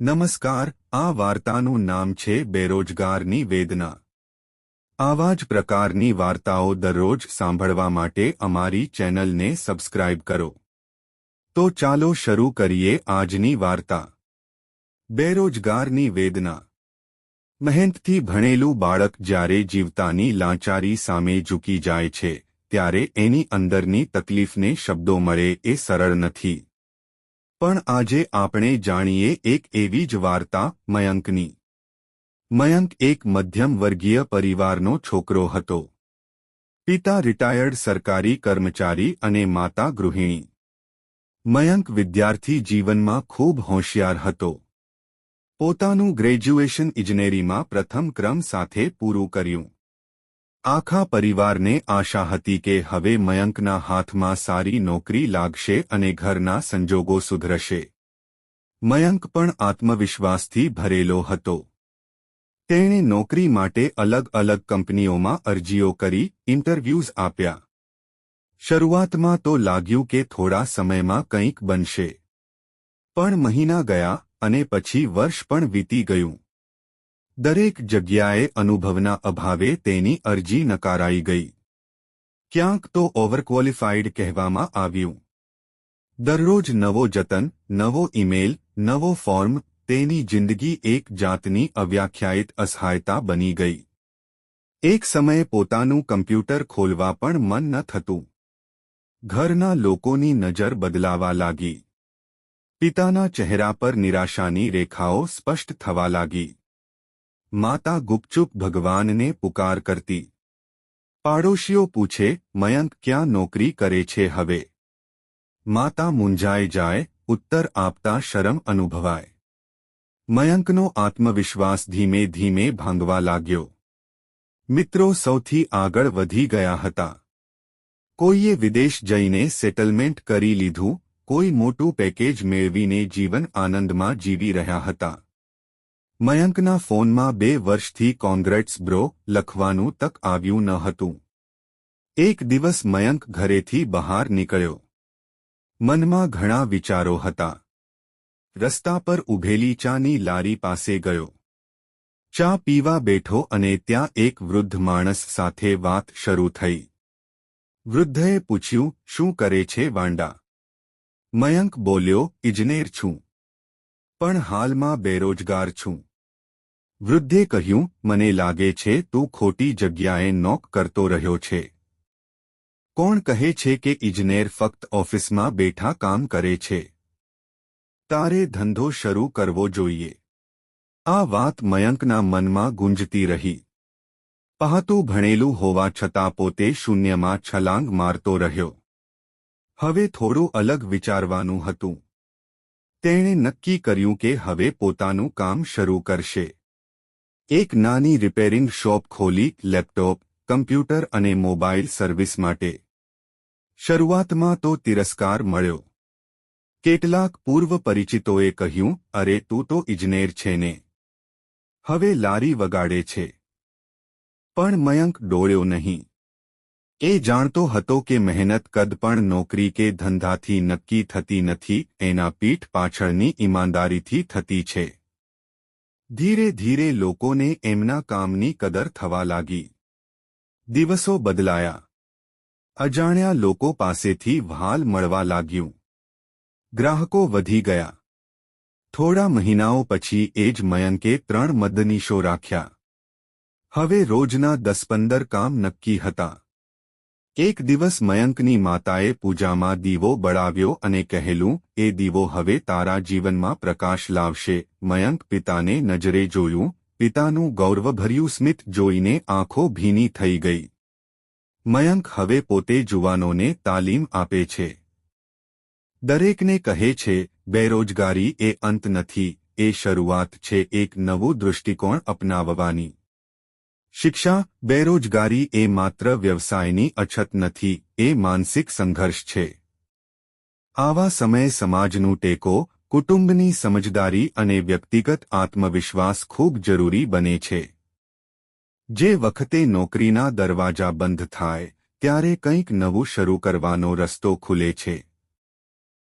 નમસ્કાર, આ વાર્તાનું નામ છે બેરોજગારની વેદના. આવા જ પ્રકારની વાર્તાઓ દરરોજ સાંભળવા માટે અમારી ચેનલને સબસ્ક્રાઇબ કરો. તો ચાલો શરૂ કરીએ આજની વાર્તા. બેરોજગારની વેદના. મહેનતથી ભણેલું બાળક જ્યારે જીવતાની લાંચારી સામે ઝૂકી જાય છે, ત્યારે એની અંદરની તકલીફને શબ્દો મળે એ સરળ નથી. પણ આજે આપણે જાણીએ એક એવી જ વાર્તા, મયંકની. મયંક એક મધ્યમ વર્ગીય પરિવારનો છોકરો હતો. પિતા રિટાયર્ડ સરકારી કર્મચારી અને માતા ગૃહિણી. મયંક વિદ્યાર્થી જીવનમાં ખૂબ હોશિયાર હતો. પોતાનું ગ્રેજ્યુએશન ઇજનેરીમાં પ્રથમ ક્રમ સાથે પૂરું કર્યું. આખા પરિવારને આશા હતી કે હવે મયંકના હાથમાં સારી નોકરી લાગશે અને ઘરના સંજોગો સુધરશે. મયંક પણ આત્મવિશ્વાસથી ભરેલો હતો. તેણે નોકરી માટે અલગ અલગ કંપનીઓમાં અરજીઓ કરી, ઇન્ટરવ્યૂઝ આપ્યા. શરૂઆતમાં તો લાગ્યું કે થોડા સમયમાં કંઈક બનશે. પણ મહિના ગયા અને પછી વર્ષ પણ વીતી ગયું. દરેક જગ્યાએ અનુભવના અભાવે તેની અરજી નકારાઈ ગઈ. ક્યાંક તો ઓવરક્વોલિફાઈડ કહેવામાં આવ્યું. દરરોજ નવો જતન, નવો ઇમેલ નવો ફોર્મ, તેની જિંદગી એક જાતની અવ્યાખ્યાયિત અસહાયતા બની ગઈ. એક સમયે પોતાનું કમ્પ્યુટર ખોલવા પણ મન ન થતું. ઘરના લોકોની નજર બદલાવા લાગી. પિતાના ચહેરા પર નિરાશાની રેખાઓ સ્પષ્ટ થવા લાગી. માતા ગુપચુપ ભગવાનને પુકાર કરતી. પાડોશીઓ પૂછે, મયંક ક્યાં નોકરી કરે છે હવે? માતા મૂંઝાઈ જાય, ઉત્તર આપતા શરમ અનુભવાય. મયંકનો આત્મવિશ્વાસ ધીમે ધીમે ભાંગવા લાગ્યો. મિત્રો સૌથી આગળ વધી ગયા હતા. કોઈએ વિદેશ જઈને સેટલમેન્ટ કરી લીધું, કોઈ મોટું પેકેજ મેળવીને જીવન આનંદમાં જીવી રહ્યા હતા. મયંકના ફોનમાં બે વર્ષથી કોંગ્રેટ્સ બ્રો લખવાનું તક આવ્યું ન હતું. એક દિવસ મયંક ઘરેથી બહાર નીકળ્યો. મનમાં ઘણા વિચારો હતા. રસ્તા પર ઉભેલી ચાની લારી પાસે ગયો. ચા પીવા બેઠો અને ત્યાં એક વૃદ્ધ માણસ સાથે વાત શરૂ થઈ. વૃદ્ધએ પૂછ્યું, શું કરે છે વાંડા? મયંક બોલ્યો, ઇજનેર છું. પણ હાલમાં બેરોજગાર છું. વૃદ્ધે કહ્યું, મને લાગે છે તું ખોટી જગ્યાએ નોક કરતો રહ્યો છે. કોણ કહે છે કે ઇજનેર ફક્ત ઓફિસમાં બેઠા કામ કરે છે? તારે ધંધો શરૂ કરવો જોઈએ. આ વાત મયંકના મનમાં ગુંજતી રહી. પહાતું ભણેલું હોવા છતાં પોતે શૂન્યમાં છલાંગ મારતો રહ્યો. હવે થોડું અલગ વિચારવાનું હતું. તેણે નક્કી કર્યું કે હવે પોતાનું કામ શરૂ કરશે. એક નાની રિપેરિંગ શોપ ખોલી, લેપટોપ, કમ્પ્યુટર અને મોબાઈલ સર્વિસ માટે. શરૂઆતમાં તો તિરસ્કાર મળ્યો. કેટલાક પૂર્વ પરિચિતોએ કહ્યું, અરે, તું તો ઇજનેર છે ને. હવે લારી વગાડે છે. પણ મયંક ડોળ્યો નહીં. એ જાણતો હતો કે મહેનત કદ પણ નોકરી કે ધંધાથી નક્કી થતી નથી, એના પીઠ પાછળની ઈમાનદારીથી થતી છે. ધીરે ધીરે લોકોને એમના કામની કદર થવા લાગી. દિવસો બદલાયા. અજાણ્યા લોકો પાસેથી વહાલ મળવા લાગ્યું. ગ્રાહકો વધી ગયા. થોડા મહિનાઓ પછી એ જ મયંકે ત્રણ મદનીશો રાખ્યા. હવે રોજના દસ પંદર કામ નક્કી હતા. એક દિવસ મયંકની માતાએ પૂજામાં દીવો બળાવ્યો અને કહેલું, એ દીવો હવે તારા જીવનમાં પ્રકાશ લાવશે. મયંક પિતાને નજરે જોયું, પિતાનું ગૌરવભર્યું સ્મિત જોઈને આંખો ભીની થઈ ગઈ. મયંક હવે પોતે જુવાનોને તાલીમ આપે છે. દરેકને કહે છે, બેરોજગારી એ અંત નથી, એ શરૂઆત છે એક નવું દૃષ્ટિકોણ અપનાવવાની. શિક્ષા, બેરોજગારી એ માત્ર વ્યવસાયની અછત નથી, એ માનસિક સંઘર્ષ છે. આવા સમયે સમાજનું ટેકો, કુટુંબની સમજદારી અને વ્યક્તિગત આત્મવિશ્વાસ ખૂબ જરૂરી બને છે. જે વખતે નોકરીના દરવાજા બંધ થાય, ત્યારે કંઈક નવું શરૂ કરવાનો રસ્તો ખુલે છે.